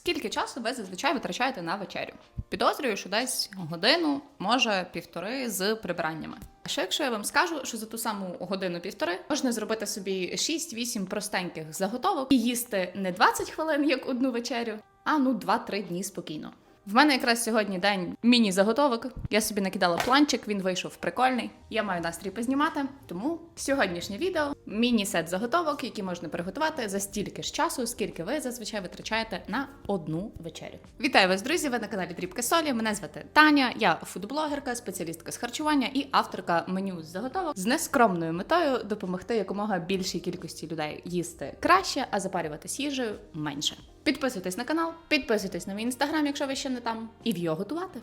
Скільки часу ви зазвичай витрачаєте на вечерю? Підозрюю, що десь годину, може півтори з прибираннями. А що якщо я вам скажу, що за ту саму годину-півтори можна зробити собі 6-8 простеньких заготовок і їсти не 20 хвилин, як одну вечерю, а ну 2-3 дні спокійно. В мене якраз сьогодні день міні-заготовок. Я собі накидала планчик, він вийшов прикольний. Я маю настрій познімати. Тому сьогоднішнє відео міні-сет заготовок, які можна приготувати за стільки ж часу, скільки ви зазвичай витрачаєте на одну вечерю. Вітаю вас, друзі! Ви на каналі Дрібка Солі. Мене звати Таня. Я фудблогерка, спеціалістка з харчування і авторка меню з заготовок з нескромною метою допомогти якомога більшій кількості людей їсти краще, а запарюватись їжею менше. Підписуйтесь на канал, підписуйтесь на мій інстаграм, якщо ви ще не там, і в'йо готувати.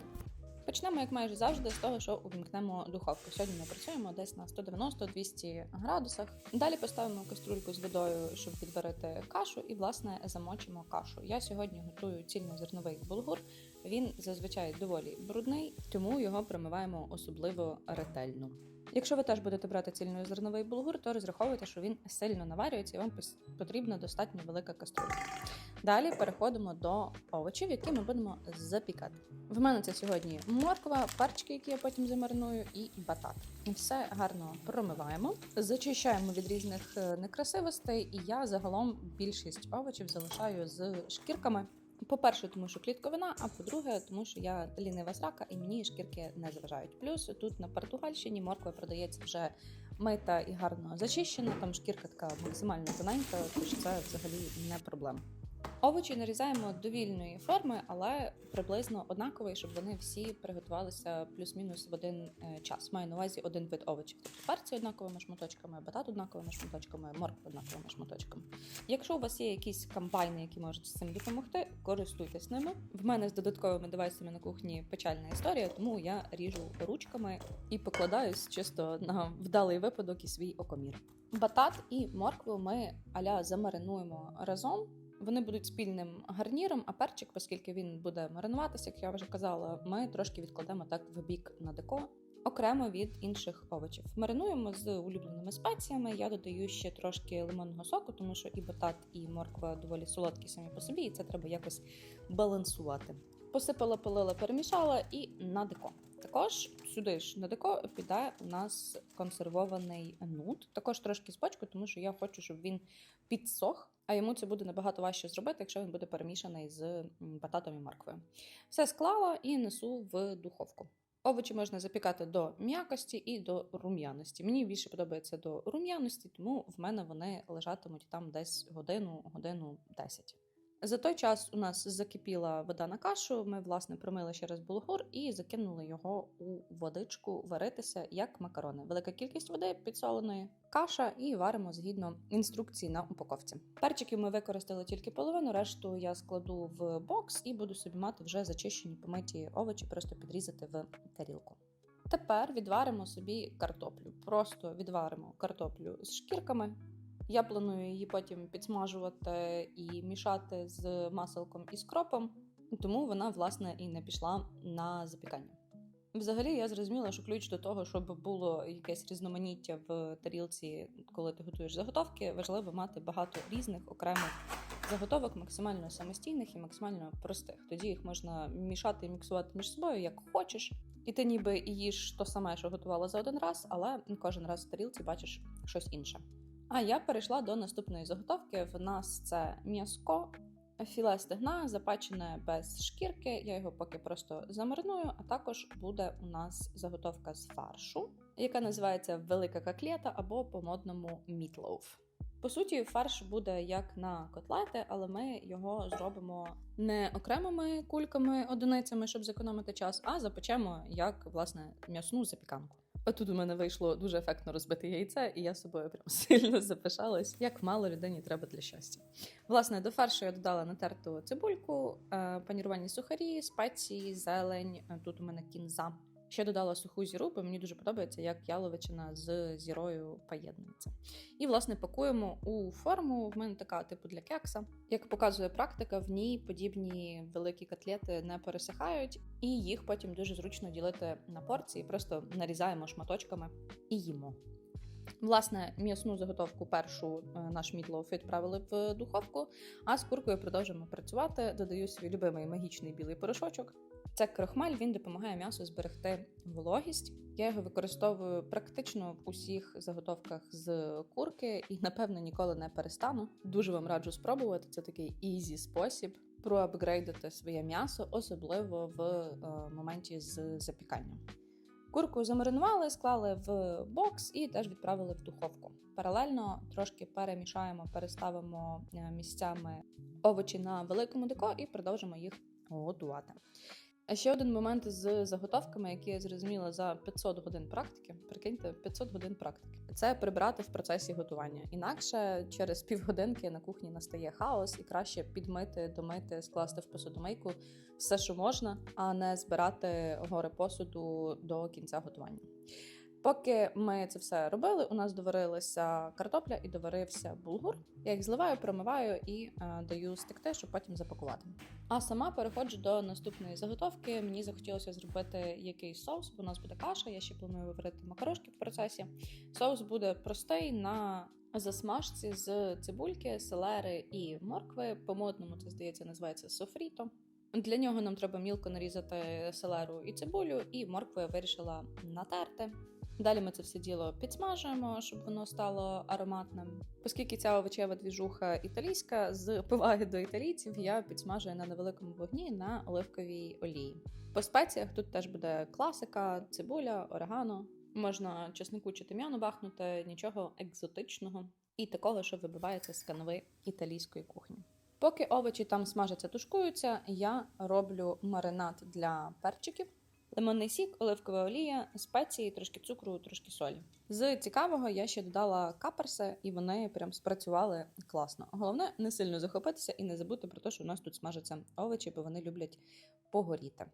Почнемо, як майже завжди, з того, що увімкнемо духовку. Сьогодні ми працюємо десь на 190-200 градусах. Далі поставимо каструльку з водою, щоб відварити кашу, і власне замочимо кашу. Я сьогодні готую цільнозерновий булгур. Він зазвичай доволі брудний, тому його промиваємо особливо ретельно. Якщо ви теж будете брати цільнозерновий булгур, то розраховуйте, що він сильно наварюється, і вам потрібна достатньо велика каструлька. Далі переходимо до овочів, які ми будемо запікати. В мене це сьогодні морква, перчики, які я потім замариную, і батат. Все гарно промиваємо, зачищаємо від різних е, некрасивостей, і я загалом більшість овочів залишаю з шкірками. По-перше, тому що клітковина, а по-друге, тому що я лінива срака і мені шкірки не заважають. Плюс тут на Португальщині морква продається вже мита і гарно зачищена. Там шкірка така максимально тоненька, тож це взагалі не проблема. Овочі нарізаємо довільної форми, але приблизно однакової, щоб вони всі приготувалися плюс-мінус в один е, час. Маю на увазі один вид овочів. Тобто перці однаковими шматочками, батат однаковими шматочками, морква однаковими шматочками. Якщо у вас є якісь комбайни, які можуть з цим допомогти, користуйтесь ними. В мене з додатковими девайсами на кухні печальна історія, тому я ріжу ручками і покладаюсь чисто на вдалий випадок і свій окомір. Батат і моркву ми аля замаринуємо разом. Вони будуть спільним гарніром, а перчик, оскільки він буде маринуватися, як я вже казала, ми трошки відкладемо так в бік на деко, окремо від інших овочів. Маринуємо з улюбленими спеціями. Я додаю ще трошки лимонного соку, тому що і батат, і морква доволі солодкі самі по собі, і це треба якось балансувати. Посипала, полила, перемішала і на деко. Також сюди ж на деко піде у нас консервований нут. Також трошки з бочку, тому що я хочу, щоб він підсох, а йому це буде набагато важче зробити, якщо він буде перемішаний з бататом і морквою. Все склала і несу в духовку. Овочі можна запікати до м'якості і до рум'яності. Мені більше подобається до рум'яності, тому в мене вони лежатимуть там десь годину, годину 10. За той час у нас закипіла вода на кашу. Ми власне промили ще раз булгур і закинули його у водичку варитися як макарони. Велика кількість води підсоленої, каша і варимо згідно інструкції на упаковці. Перчиків ми використали тільки половину, решту я складу в бокс і буду собі мати вже зачищені помиті овочі, просто підрізати в тарілку. Тепер відваримо собі картоплю. Просто відваримо картоплю з шкірками. Я планую її потім підсмажувати і мішати з маселком і скропом, тому вона, власне, і не пішла на запікання. Взагалі, я зрозуміла, що ключ до того, щоб було якесь різноманіття в тарілці, коли ти готуєш заготовки, важливо мати багато різних окремих заготовок, максимально самостійних і максимально простих. Тоді їх можна мішати і міксувати між собою як хочеш. І ти ніби їш то саме, що готувала за один раз, але кожен раз в тарілці бачиш щось інше. А я перейшла до наступної заготовки. В нас це м'яско, філе стегна, запечене без шкірки. Я його поки просто замариную. А також буде у нас заготовка з фаршу, яка називається велика котлета або по-модному мітлоуф. По суті, фарш буде як на котлети, але ми його зробимо не окремими кульками, одиницями, щоб зекономити час, а запечемо як власне м'ясну запіканку. Отут у мене вийшло дуже ефектно розбите яйце, і я собою прям сильно запишалась, як мало людині треба для щастя. Власне, до фаршу я додала натерту цибульку, панірувані сухарі, спеції, зелень. Е, Тут у мене кінза. Ще додала суху зіру, бо мені дуже подобається, як яловичина з зірою поєднується. І, власне, пакуємо у форму. В мене така типу для кекса. Як показує практика, в ній подібні великі котлети не пересихають, і їх потім дуже зручно ділити на порції. Просто нарізаємо шматочками і їмо. Власне, м'ясну заготовку першу е, наш мітлов відправили в духовку, а з куркою продовжуємо працювати. Додаю свій любимий магічний білий порошочок. Це крохмаль, він допомагає м'ясу зберегти вологість. Я його використовую практично в усіх заготовках з курки і, напевно, ніколи не перестану. Дуже вам раджу спробувати. Це такий ізі спосіб проапгрейдити своє м'ясо, особливо в е, моменті з запіканням. Курку замаринували, склали в бокс і теж відправили в духовку. Паралельно трошки перемішаємо, переставимо е, місцями овочі на великому деко і продовжимо їх готувати. А ще один момент з заготовками, який я зрозуміла за 500 годин практики. Прикиньте, 500 годин практики. Це прибрати в процесі готування. Інакше через півгодинки на кухні настає хаос, і краще підмити, домити, скласти в посудомийку все, що можна, а не збирати гори посуду до кінця готування. Поки ми це все робили, у нас доварилася картопля і доварився булгур. Я їх зливаю, промиваю і е, даю стекти, щоб потім запакувати. А сама переходжу до наступної заготовки. Мені захотілося зробити якийсь соус, бо у нас буде каша. Я ще планую виварити макарошки в процесі. Соус буде простий на засмажці з цибульки, селери і моркви. По модному це здається називається софріто. Для нього нам треба мілко нарізати селеру і цибулю, і моркву я вирішила натерти. Далі ми це все діло підсмажуємо, щоб воно стало ароматним. Оскільки ця овочева двіжуха італійська, з поваги до італійців я підсмажую на невеликому вогні на оливковій олії. По спеціях тут теж буде класика, цибуля, орегано. Можна чеснику чи тим'яну бахнути, нічого екзотичного і такого, що вибивається з канви італійської кухні. Поки овочі там смажаться, тушкуються, я роблю маринад для перчиків. Лимонний сік, оливкова олія, спеції, трошки цукру, трошки солі. З цікавого я ще додала каперси, і вони прям спрацювали класно. Головне не сильно захопитися і не забути про те, що у нас тут смажаться овочі, бо вони люблять погоріти.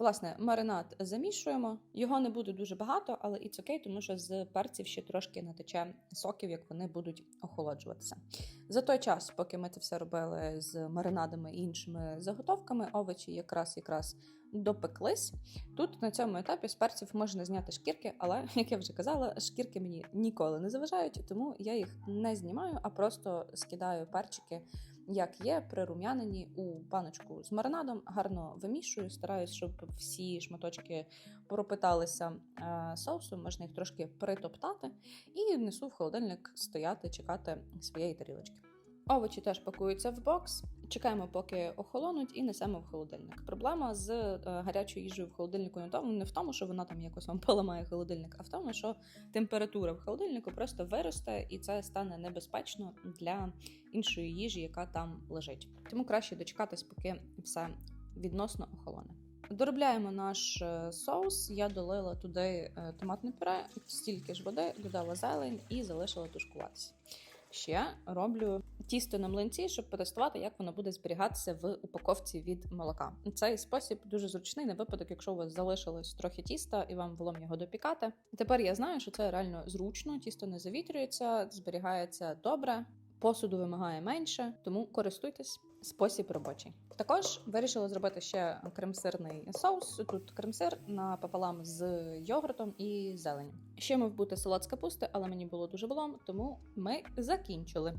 Власне, маринад замішуємо. Його не буде дуже багато, але і окей, тому що з перців ще трошки натече соків, як вони будуть охолоджуватися. За той час, поки ми це все робили з маринадами і іншими заготовками, овочі якраз якраз допеклись. Тут на цьому етапі з перців можна зняти шкірки, але як я вже казала, шкірки мені ніколи не заважають, тому я їх не знімаю, а просто скидаю перчики. Як є, прирум'янені у баночку з маринадом, гарно вимішую, стараюсь, щоб всі шматочки пропиталися е, соусом, можна їх трошки притоптати, і несу в холодильник стояти, чекати своєї тарілочки. Овочі теж пакуються в бокс. Чекаємо, поки охолонуть, і несемо в холодильник. Проблема з е, гарячою їжею в холодильнику не в тому, що вона там якось вам поламає холодильник, а в тому, що температура в холодильнику просто виросте, і це стане небезпечно для іншої їжі, яка там лежить. Тому краще дочекатись, поки все відносно охолоне. Доробляємо наш е, соус. Я долила туди е, томатне пюре, стільки ж води, додала зелень і залишила тушкуватися. Ще роблю тісто на млинці, щоб потестувати, як воно буде зберігатися в упаковці від молока. Цей спосіб дуже зручний на випадок, якщо у вас залишилось трохи тіста і вам волом його допікати. Тепер я знаю, що це реально зручно, тісто не завітрюється, зберігається добре. Посуду вимагає менше, тому користуйтесь спосіб робочий. Також вирішила зробити ще крем-сирний соус. Тут крем-сир напополам з йогуртом і зеленю. Ще мав бути салат з капусти, але мені було дуже болом, тому ми закінчили.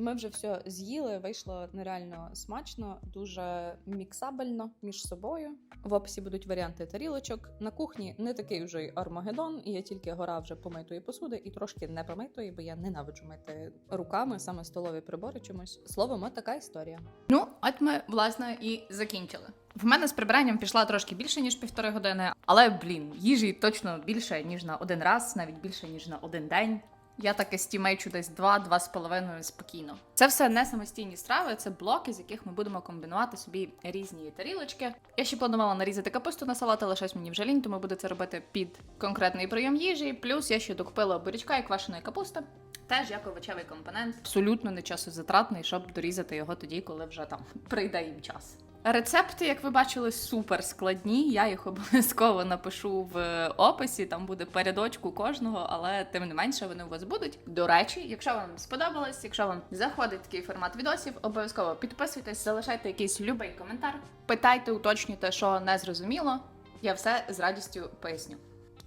Ми вже все з'їли, вийшло нереально смачно, дуже міксабельно між собою. В описі будуть варіанти тарілочок. На кухні не такий вже й армагеддон, є тільки гора вже помитої посуди і трошки не помитої, бо я ненавиджу мити руками саме столові прибори чомусь. Словом, така історія. Ну, от ми власне і закінчили. В мене з прибиранням пішла трошки більше ніж півтори години, але блін, їжі точно більше ніж на один раз, навіть більше ніж на один день. Я таке стімейчу десь два-два з половиною спокійно. Це все не самостійні страви, це блоки, з яких ми будемо комбінувати собі різні тарілочки. Я ще планувала нарізати капусту на салат, але щось мені вже лінь, тому буду це робити під конкретний прийом їжі. Плюс я ще докупила бурячка і квашеної капусти. Теж як овочевий компонент, абсолютно не часозатратний, щоб дорізати його тоді, коли вже там прийде їм час. Рецепти, як ви бачили, супер складні. Я їх обов'язково напишу в описі. Там буде передочку кожного, але тим не менше вони у вас будуть. До речі, якщо вам сподобалось, якщо вам заходить такий формат відосів, обов'язково підписуйтесь, залишайте якийсь любий коментар. Питайте, уточнюйте, що не зрозуміло. Я все з радістю поясню.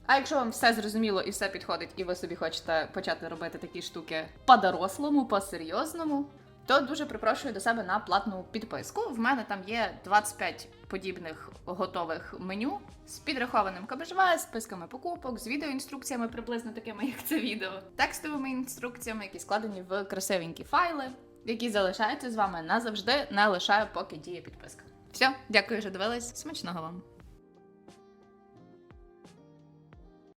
А якщо вам все зрозуміло і все підходить, і ви собі хочете почати робити такі штуки по-дорослому, по-серйозному, то дуже припрошую до себе на платну підписку. В мене там є 25 подібних готових меню з підрахованим КБЖВ, списками покупок, з відеоінструкціями, приблизно такими, як це відео, текстовими інструкціями, які складені в красивенькі файли, які залишаються з вами назавжди, не лише поки діє підписка. Все, дякую, що дивились. Смачного вам!